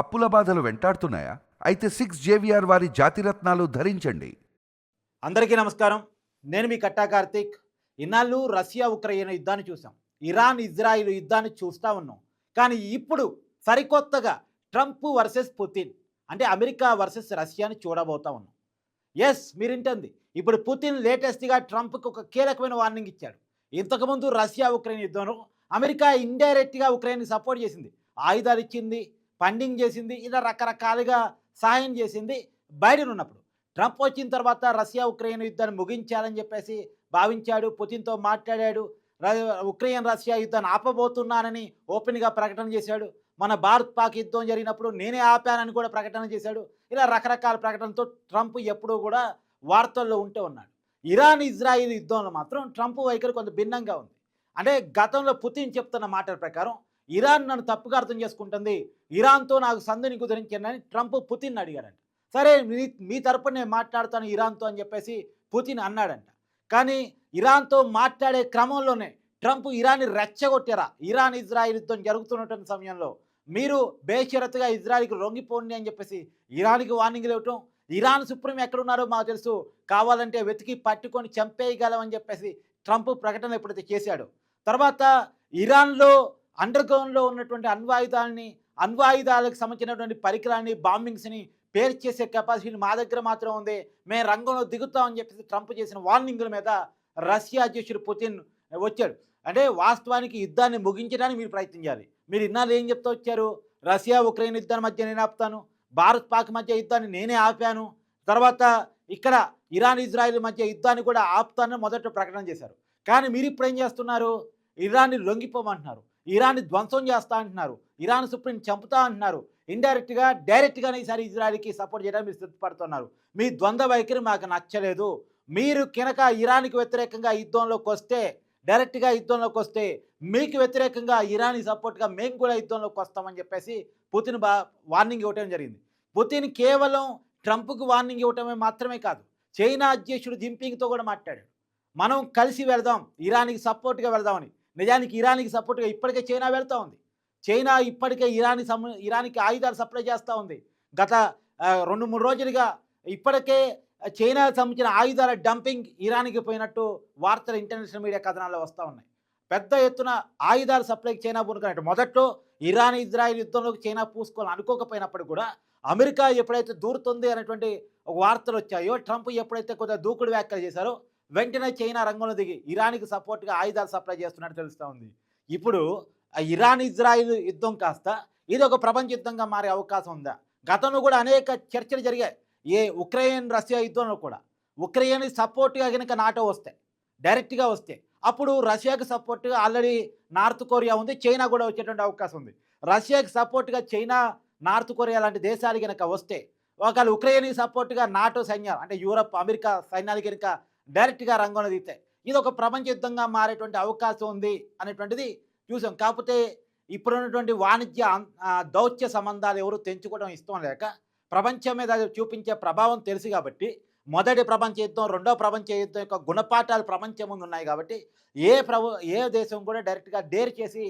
అప్పుల బాధలు వెంటాడుతున్నాయా? అయితే సిక్స్ జేవిఆర్ వారి జాతిరత్నాలు ధరించండి. అందరికీ నమస్కారం. నేను మీ కట్టా కార్తీక్. ఇన్నాళ్ళు రష్యా ఉక్రెయిన్ యుద్ధాన్ని చూసాం ఇరాన్ ఇజ్రాయిల్ యుద్ధాన్ని చూస్తూ ఉన్నాం. కానీ ఇప్పుడు సరికొత్తగా ట్రంప్ వర్సెస్ పుతిన్ అంటే అమెరికా వర్సెస్ రష్యాని చూడబోతా ఉన్నాం. ఎస్ మీరింటుంది. ఇప్పుడు పుతిన్ లేటెస్ట్గా ట్రంప్కి ఒక కీలకమైన వార్నింగ్ ఇచ్చాడు. ఇంతకుముందు రష్యా ఉక్రెయిన్ యుద్ధంలో అమెరికా ఇండైరెక్ట్గా ఉక్రెయిన్ సపోర్ట్ చేసింది. ఆయుధాలు ఇచ్చింది ఫండింగ్ చేసింది ఇలా రకరకాలుగా సహాయం చేసింది బైడెన్ ఉన్నప్పుడు. ట్రంప్ వచ్చిన తర్వాత రష్యా ఉక్రెయిన్ యుద్ధాన్ని ముగించాలని చెప్పేసి భావించాడు పుతిన్తో మాట్లాడాడు ఉక్రెయిన్ రష్యా యుద్ధాన్ని ఆపబోతున్నానని ఓపెన్గా ప్రకటన చేశాడు. మన భారత్ పాక్ యుద్ధం జరిగినప్పుడు నేనే ఆపానని కూడా ప్రకటన చేశాడు. ఇలా రకరకాల ప్రకటనతో ట్రంప్ ఎప్పుడూ కూడా వార్తల్లో ఉంటూ ఉన్నాడు. ఇరాన్ ఇజ్రాయిల్ యుద్ధంలో మాత్రం ట్రంప్ వైఖరి కొంత భిన్నంగా ఉంది. అంటే గతంలో పుతిన్ చెప్తున్న మాటల ప్రకారం ఇరాన్ నన్ను తప్పుగా అర్థం చేసుకుంటుంది. ఇరాన్తో నాకు సంధిని కుదిరించానని ట్రంప్ పుతిన్ అడిగాడంట. సరే మీ మీ తరపున నేను మాట్లాడతాను ఇరాన్తో అని చెప్పేసి పుతిన్ అన్నాడంట. కానీ ఇరాన్తో మాట్లాడే క్రమంలోనే ట్రంప్ ఇరాన్ని రెచ్చగొట్టారా? ఇరాన్ ఇజ్రాయిల్ యుద్ధం జరుగుతున్నటువంటి సమయంలో మీరు బేషరతుగా ఇజ్రాయిల్కి రొంగిపోండి అని చెప్పేసి ఇరాన్కి వార్నింగ్ ఇవ్వటం ఇరాన్ సుప్రీం ఎక్కడున్నారో మాకు తెలుసు. కావాలంటే వెతికి పట్టుకొని చంపేయగలమని చెప్పేసి ట్రంప్ ప్రకటన ఎప్పుడైతే చేశాడు. తర్వాత ఇరాన్లో అండర్ గ్రౌండ్లో ఉన్నటువంటి అణ్వాయుధాలని అణ్వాయుధాలకు సంబంధించినటువంటి పరికరాన్ని బాంబింగ్స్ని పేరు చేసే కెపాసిటీ మా దగ్గర మాత్రం ఉంది. మేము రంగంలో దిగుతామని చెప్పేసి ట్రంప్ చేసిన వార్నింగుల మీద రష్యా అధ్యక్షుడు పుతిన్ వచ్చాడు. అంటే వాస్తవానికి యుద్ధాన్ని ముగించడానికి మీరు ప్రయత్నించాలి. మీరు ఇన్నాళ్ళు ఏం చెప్తా వచ్చారు? రష్యా ఉక్రెయిన్ యుద్ధాన్ని మధ్య నేను ఆపుతాను. భారత్ పాక్ మధ్య యుద్ధాన్ని నేనే ఆపాను. తర్వాత ఇక్కడ ఇరాన్ ఇజ్రాయిల్ మధ్య యుద్ధాన్ని కూడా ఆపుతానని మొదట ప్రకటన చేశారు. కానీ మీరు ఇప్పుడు ఏం చేస్తున్నారు? ఇరాన్ని లొంగిపోమంటున్నారు. ఇరాన్ని ధ్వంసం చేస్తా అంటున్నారు. ఇరాన్ సుప్రీం చంపుతా అంటున్నారు. ఇండైరెక్ట్గా డైరెక్ట్గానే ఈసారి ఇజ్రాయల్కి సపోర్ట్ చేయడానికి మీరు సిద్ధపడుతున్నారు. మీ ద్వంద్వ వైఖరి మాకు నచ్చలేదు. మీరు కనుక ఇరాన్కి వ్యతిరేకంగా యుద్ధంలోకి వస్తే డైరెక్ట్గా యుద్ధంలోకి వస్తే మీకు వ్యతిరేకంగా ఇరాన్కి సపోర్ట్గా మేము కూడా యుద్ధంలోకి వస్తామని చెప్పేసి పుతిన్ బా వార్నింగ్ ఇవ్వటం జరిగింది. పుతిన్ కేవలం ట్రంప్కు వార్నింగ్ ఇవ్వటమే మాత్రమే కాదు చైనా అధ్యక్షుడు జింపింగ్తో కూడా మాట్లాడాడు. మనం కలిసి వెళదాం ఇరాన్కి సపోర్ట్గా వెళదామని. నిజానికి ఇరాన్కి సపోర్ట్గా ఇప్పటికే చైనా వెళ్తూ ఉంది. చైనా ఇప్పటికే ఇరాన్ సమ ఇరాన్కి ఆయుధాలు సప్లై చేస్తూ ఉంది. గత రెండు మూడు రోజులుగా ఇప్పటికే చైనాకు సంబంధించిన ఆయుధాల డంపింగ్ ఇరాన్కి పోయినట్టు వార్తలు ఇంటర్నేషనల్ మీడియా కథనాల్లో వస్తూ ఉన్నాయి. పెద్ద ఎత్తున ఆయుధాలు సప్లైకి చైనా పూనుకున్నట్టు. మొదట్లో ఇరాన్ ఇజ్రాయెల్ యుద్ధంలోకి చైనా పూసుకోవాలని అనుకోకపోయినప్పుడు కూడా అమెరికా ఎప్పుడైతే దూరుతుంది అనేటువంటి ఒక వార్తలు వచ్చాయో ట్రంప్ ఎప్పుడైతే కొద్దిగా దూకుడు వ్యాఖ్యలు చేశారో వెంటనే చైనా రంగంలో దిగి ఇరాన్కి సపోర్ట్గా ఆయుధాలు సప్లై చేస్తున్నట్టు తెలుస్తూ ఉంది. ఇప్పుడు ఇరాన్ ఇజ్రాయిల్ యుద్ధం కాస్త ఇది ఒక ప్రపంచ యుద్ధంగా మారే అవకాశం ఉందా? గతంలో కూడా అనేక చర్చలు జరిగాయి. ఏ ఉక్రెయిన్ రష్యా యుద్ధంలో కూడా. ఉక్రెయిన్ సపోర్ట్గా కనుక నాటో వస్తాయి డైరెక్ట్గా వస్తే అప్పుడు రష్యాకి సపోర్ట్గా ఆల్రెడీ నార్త్ కొరియా ఉంది చైనా కూడా వచ్చేటువంటి అవకాశం ఉంది. రష్యాకి సపోర్ట్గా చైనా నార్త్ కొరియా లాంటి దేశాలు కనుక వస్తే ఒకవేళ ఉక్రెయిన్కి సపోర్ట్గా నాటో సైన్యాలు అంటే యూరప్ అమెరికా సైన్యాలు కనుక డైరెక్ట్గా రంగంలో దిగితే. ఇది ఒక ప్రపంచ యుద్ధంగా మారేటువంటి అవకాశం ఉంది అనేటువంటిది చూసాం. కాకపోతే ఇప్పుడున్నటువంటి వాణిజ్య దౌత్య సంబంధాలు ఎవరు తెంచుకోవడం ఇష్టం లేక ప్రపంచం మీద అది చూపించే ప్రభావం తెలుసు కాబట్టి మొదటి ప్రపంచ యుద్ధం రెండో ప్రపంచ యుద్ధం యొక్క గుణపాఠాలు ప్రపంచం ముందు ఉన్నాయి కాబట్టి ఏ ప్రభు ఏ దేశం కూడా డైరెక్ట్గా డేర్ చేసి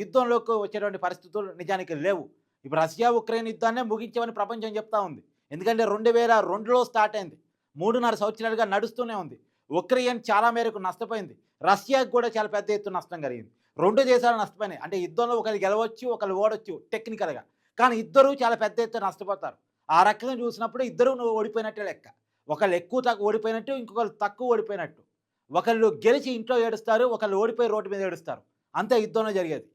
యుద్ధంలోకి వచ్చేటువంటి పరిస్థితులు నిజానికి లేవు. ఇప్పుడు రష్యా ఉక్రెయిన్ యుద్ధాన్నే ముగించామని ప్రపంచం చెప్తా ఉంది. ఎందుకంటే రెండు వేల రెండులో స్టార్ట్ అయింది. మూడున్నర సంవత్సరాలుగా నడుస్తూనే ఉంది. ఉక్రెయిన్ చాలా మేరకు నష్టపోయింది. రష్యాకు కూడా చాలా పెద్ద ఎత్తున నష్టం కలిగింది. రెండు దేశాలు నష్టపోయినాయి. అంటే యుద్ధంలో ఒకరు గెలవచ్చు ఒకరు ఓడొచ్చు టెక్నికల్గా. కానీ ఇద్దరు చాలా పెద్ద ఎత్తున నష్టపోతారు. ఆ రకంగా చూసినప్పుడు ఇద్దరు నువ్వు ఓడిపోయినట్టే లెక్క. ఒకళ్ళు ఎక్కువ తక్కువ ఓడిపోయినట్టు ఇంకొకరు తక్కువ ఓడిపోయినట్టు. ఒకళ్ళు గెలిచి ఇంట్లో ఏడుస్తారు ఒకళ్ళు ఓడిపోయి రోడ్డు మీద ఏడుస్తారు. అంతే యుద్ధంలో జరిగేది.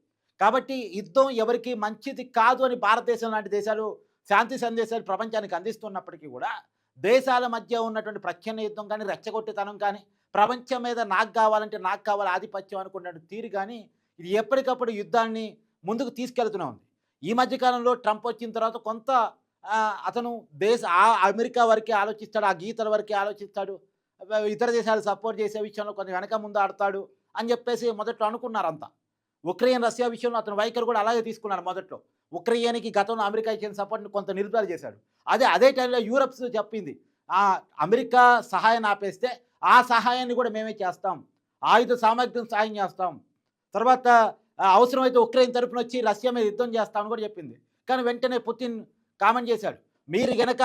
కాబట్టి యుద్ధం ఎవరికి మంచిది కాదు అని భారతదేశం లాంటి దేశాలు శాంతి సందేశాలు ప్రపంచానికి అందిస్తున్నప్పటికీ కూడా దేశాల మధ్య ఉన్నటువంటి ప్రచ్ఛన్న యుద్ధం కానీ రెచ్చగొట్టితనం కానీ ప్రపంచం మీద నాకు కావాలంటే నాకు కావాలి ఆధిపత్యం అనుకున్న తీరు కానీ ఇది ఎప్పటికప్పుడు యుద్ధాన్ని ముందుకు తీసుకెళ్తూనే ఉంది. ఈ మధ్యకాలంలో ట్రంప్ వచ్చిన తర్వాత కొంత అతను దేశ ఆ అమెరికా వరకే ఆలోచిస్తాడు ఆ గీతల వరకే ఆలోచిస్తాడు ఇతర దేశాలు సపోర్ట్ చేసే విషయంలో కొంత వెనక ముందు ఆడతాడు అని చెప్పేసి మొదట్లో అనుకున్నారంతా. ఉక్రెయిన్ రష్యా విషయంలో అతను వైఖరి కూడా అలాగే తీసుకున్నారు మొదట్లో. ఉక్రెయిన్కి గతంలో అమెరికా ఇచ్చిన సపోర్ట్ని కొంత నిలుపుదల చేశాడు. అదే అదే టైంలో యూరప్స్ చెప్పింది ఆ అమెరికా సహాయం ఆపేస్తే ఆ సహాయాన్ని కూడా మేమే చేస్తాం. ఆయుధ సామగ్రిని సాయం చేస్తాం. తర్వాత అవసరమైతే ఉక్రెయిన్ తరపున వచ్చి రష్యా మీద యుద్ధం చేస్తామని కూడా చెప్పింది. కానీ వెంటనే పుతిన్ కామెంట్ చేశాడు మీరు గనక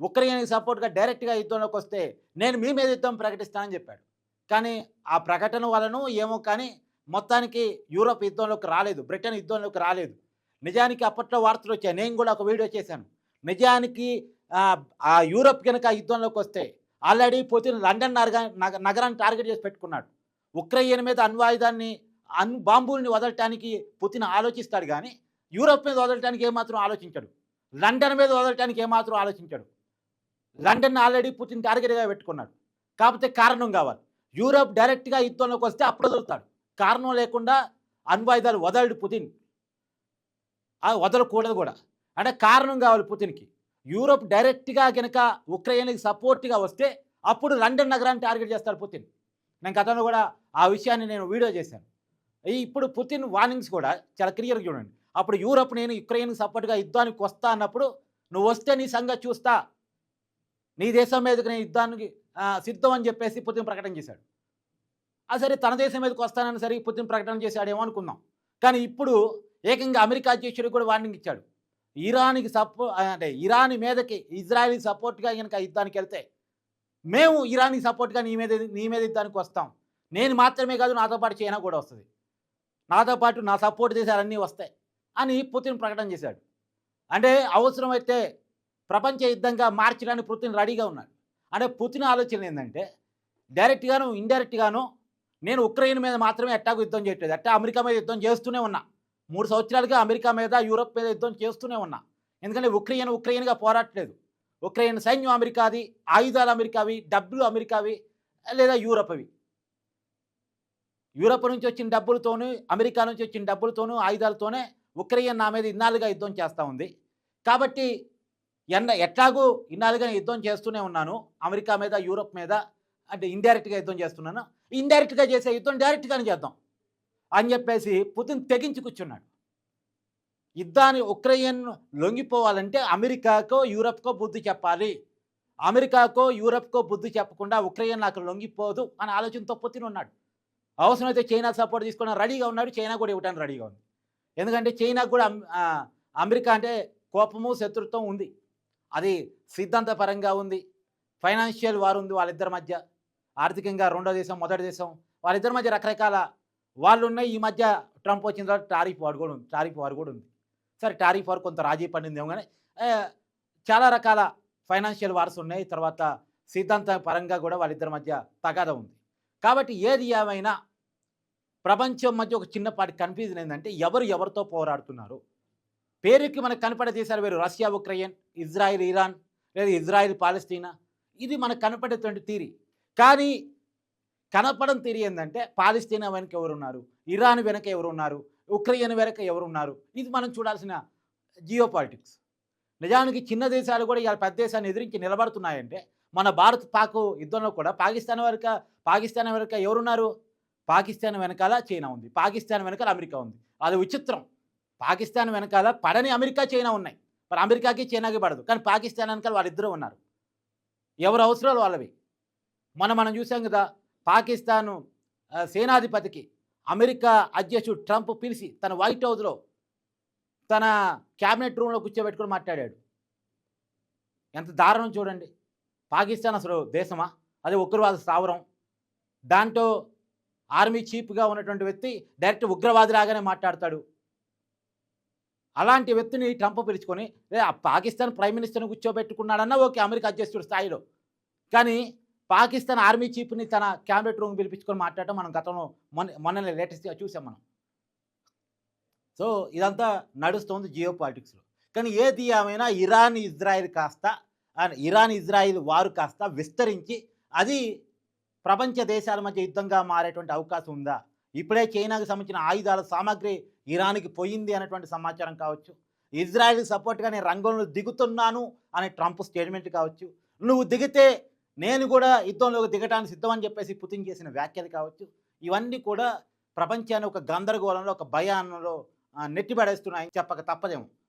ఉక్రెయిన్కి సపోర్ట్గా డైరెక్ట్గా యుద్ధంలోకి వస్తే నేను మీ మీద యుద్ధం ప్రకటిస్తానని చెప్పాడు. కానీ ఆ ప్రకటన వలన ఏమో కానీ మొత్తానికి యూరోప్ యుద్ధంలోకి రాలేదు బ్రిటన్ యుద్ధంలోకి రాలేదు. నిజానికి అప్పట్లో వార్తలు వచ్చాయి. నేను కూడా ఒక వీడియో చేశాను. నిజానికి ఆ, యూరప్ యూరోప్ కనుక యుద్ధంలోకి వస్తే ఆల్రెడీ పుతిన్ లండన్ నగ- నగరాన్ని టార్గెట్ చేసి పెట్టుకున్నాడు. ఉక్రెయిన్ మీద అణ్వాయుధాన్ని అణ్ బాంబుల్ని వదలటానికి పుతిన్ ఆలోచిస్తాడు కానీ యూరోప్ మీద వదలటానికి ఏమాత్రం ఆలోచించాడు. లండన్ మీద వదలటానికి ఏమాత్రం ఆలోచించాడు. లండన్ ఆల్రెడీ పుతిన్ టార్గెట్గా పెట్టుకున్నాడు. కాకపోతే కారణం కావాలి. యూరోప్ డైరెక్ట్గా యుద్ధంలోకి వస్తే అప్పుడు వదులుతాడు. కారణం లేకుండా అణ్వాయుధాలు వదలడు పుతిన్. అది వదలకూడదు కూడా. అంటే కారణం కావాలి పుతిన్కి. యూరోప్ డైరెక్ట్గా కనుక ఉక్రెయిన్కి సపోర్ట్గా వస్తే అప్పుడు లండన్ నగరాన్ని టార్గెట్ చేస్తాడు పుతిన్. నేను గతంలో కూడా ఆ విషయాన్ని నేను వీడియో చేశాను. ఇప్పుడు పుతిన్ వార్నింగ్స్ కూడా చాలా క్లియర్గా చూడండి. అప్పుడు యూరోప్ నేను యుక్రెయిన్కి సపోర్ట్గా యుద్ధానికి వస్తా అన్నప్పుడు నువ్వు వస్తే నీ సంగతి చూస్తా. నీ దేశం మీదకి నేను యుద్ధానికి సిద్ధం అని చెప్పేసి పుతిన్ ప్రకటన చేశాడు. సరే తన దేశం మీదకి వస్తానని సరే పుతిన్ ప్రకటన చేశాడేమో అనుకుందాం. కానీ ఇప్పుడు ఏకంగా అమెరికా అధ్యక్షుడు కూడా వార్నింగ్ ఇచ్చాడు. ఇరాన్కి సపో అంటే ఇరాన్ మీదకి ఇజ్రాయెల్కి సపోర్ట్గా కనుక యుద్ధానికి వెళ్తే మేము ఇరాన్కి సపోర్ట్గా నీ మీద నీ మీద యుద్ధానికి వస్తాం. నేను మాత్రమే కాదు నాతో పాటు చైనా కూడా వస్తుంది. నాతో పాటు నా సపోర్ట్ దేశాలన్నీ వస్తాయి అని పుతిన్ ప్రకటన చేశాడు. అంటే అవసరమైతే ప్రపంచ యుద్ధంగా మార్చడానికి పుతిన్ రెడీగా ఉన్నాడు. అంటే పుతిన్ ఆలోచన ఏంటంటే డైరెక్ట్గాను ఇండైరెక్ట్గాను నేను ఉక్రెయిన్ మీద మాత్రమే అట్టాకు యుద్ధం చేయట్లేదు. అట్టా అమెరికా మీద యుద్ధం చేస్తూనే ఉన్నా. మూడు సంవత్సరాలుగా అమెరికా మీద యూరప్ మీద యుద్ధం చేస్తూనే ఉన్నా. ఎందుకంటే ఉక్రెయిన్ ఉక్రెయిన్గా పోరాటలేదు ఉక్రెయిన్ సైన్యం అమెరికాది ఆయుధాలు అమెరికావి డబ్బులు అమెరికావి లేదా యూరప్ అవి యూరప్ నుంచి వచ్చిన డబ్బులతోనూ అమెరికా నుంచి వచ్చిన డబ్బులతోనూ ఆయుధాలతోనే ఉక్రెయిన్ నా మీద ఇన్నాళ్ళుగా యుద్ధం చేస్తూ ఉంది. కాబట్టి ఎన్న ఎట్లాగూ ఇన్నాళ్ళుగా నేను యుద్ధం చేస్తూనే ఉన్నాను. అమెరికా మీద యూరప్ మీద అంటే ఇండైరెక్ట్గా యుద్ధం చేస్తున్నాను? ఇండైరెక్ట్గా చేసే యుద్ధం డైరెక్ట్గానే చేద్దాం. అని చెప్పేసి పుతిన్ తెగించి కూర్చున్నాడు. యుద్ధాన్ని ఉక్రెయిన్ లొంగిపోవాలంటే అమెరికాకో యూరప్కో బుద్ధి చెప్పాలి. అమెరికాకో యూరప్కో బుద్ధి చెప్పకుండా ఉక్రెయిన్ నాకు లొంగిపోదు అనే ఆలోచనతో పుతిన్ ఉన్నాడు. అవసరమైతే చైనా సపోర్ట్ తీసుకున్న రెడీగా ఉన్నాడు. చైనా కూడా ఇవ్వడానికి రెడీగా ఉంది. ఎందుకంటే చైనాకు కూడా అమెరికా అంటే కోపము శత్రుత్వం ఉంది. అది సిద్ధాంతపరంగా ఉంది. ఫైనాన్షియల్ వారు ఉంది వాళ్ళిద్దరి మధ్య. ఆర్థికంగా రెండో దేశం మొదటి దేశం వాళ్ళిద్దరి మధ్య రకరకాల వాళ్ళు ఉన్నాయి ఈ మధ్య ట్రంప్ వచ్చిన తర్వాత టారిఫ్ వారు కూడా ఉంది టారిఫ్ వారు కూడా ఉంది. సరే టారిఫ్ వారు కొంత రాజీ పడిందేమో కానీ చాలా రకాల ఫైనాన్షియల్ వార్స్ ఉన్నాయి. తర్వాత సిద్ధాంత పరంగా కూడా వాళ్ళిద్దరి మధ్య తగాద ఉంది. కాబట్టి ఏది ఏమైనా ప్రపంచం మధ్య ఒక చిన్నపాటి కన్ఫ్యూజన్ ఏంటంటే ఎవరు ఎవరితో పోరాడుతున్నారు? పేరుకి మనకు కనపడే దేశాలు వేరు. రష్యా ఉక్రెయిన్ ఇజ్రాయిల్ ఇరాన్ లేదా ఇజ్రాయిల్ పాలస్తీనా? ఇది మనకు కనపడేటువంటి తీరి. కానీ కనపడం తీరి ఏంటంటే పాలస్తీనా వెనక ఎవరున్నారు? ఇరాన్ వెనక ఎవరున్నారు? ఉక్రెయిన్ వెనక ఎవరున్నారు? ఇది మనం చూడాల్సిన జియో పాలిటిక్స్ నిజానికి చిన్న దేశాలు కూడా ఇవాళ పెద్ద దేశాన్ని ఎదిరించి నిలబడుతున్నాయంటే మన భారత్ పాక్ యుద్ధంలో కూడా పాకిస్తాన్ వెనక పాకిస్తాన్ వెనక ఎవరున్నారు? పాకిస్తాన్ వెనకాల చైనా ఉంది. పాకిస్తాన్ వెనకాల అమెరికా ఉంది. అది విచిత్రం. పాకిస్తాన్ వెనకాల పడని అమెరికా చైనా ఉన్నాయి. మరి అమెరికాకి చైనాకి పడదు. కానీ పాకిస్తాన్ వెనకాల వాళ్ళిద్దరూ ఉన్నారు. ఎవరు అవసరాలు వాళ్ళవి? మనం మనం చూసాం కదా పాకిస్తాను సేనాధిపతికి అమెరికా అధ్యక్షుడు ట్రంప్ పిలిచి తన వైట్ హౌస్లో తన క్యాబినెట్ రూమ్లో కూర్చోబెట్టుకొని మాట్లాడాడు. ఎంత దారుణం చూడండి. పాకిస్తాన్ అసలు దేశమా? అది ఉగ్రవాద స్థావరం. దాంట్లో ఆర్మీ చీఫ్గా ఉన్నటువంటి వ్యక్తి డైరెక్ట్ ఉగ్రవాది లాగానే మాట్లాడతాడు. అలాంటి వ్యక్తిని ట్రంప్ పిలుచుకొని ఆ పాకిస్తాన్ ప్రైమ్ మినిస్టర్ని కూర్చోబెట్టుకున్నాడన్నా ఓకే అమెరికా అధ్యక్షుడు స్థాయిలో. కానీ పాకిస్తాన్ ఆర్మీ చీఫ్ని తన క్యాబినెట్ రూమ్ పిలిపించుకొని మాట్లాడటం మనం గతంలో మొన్న మొన్న లేటెస్ట్గా చూసాం మనం. సో ఇదంతా నడుస్తుంది జియో పాలిటిక్స్లో కానీ ఏది ఏమైనా ఇరాన్ ఇజ్రాయిల్ కాస్త ఇరాన్ ఇజ్రాయిల్ వారు కాస్త విస్తరించి అది ప్రపంచ దేశాల మధ్య యుద్ధంగా మారేటువంటి అవకాశం ఉందా? ఇప్పుడే చైనాకు సంబంధించిన ఆయుధాల సామాగ్రి ఇరాన్కి పోయింది అనేటువంటి సమాచారం కావచ్చు. ఇజ్రాయిల్ సపోర్ట్గా నేను రంగంలో దిగుతున్నాను అనే ట్రంప్ స్టేట్మెంట్ కావచ్చు. నువ్వు దిగితే నేను కూడా యుద్ధంలోకి దిగడానికి సిద్ధమని చెప్పేసి పుతిన్ చేసిన వ్యాఖ్యలు కావచ్చు ఇవన్నీ కూడా ప్రపంచాన్ని ఒక గందరగోళంలో ఒక భయానంలో ఆ, నెట్టిపడేస్తున్నాయని చెప్పక తప్పదేమో.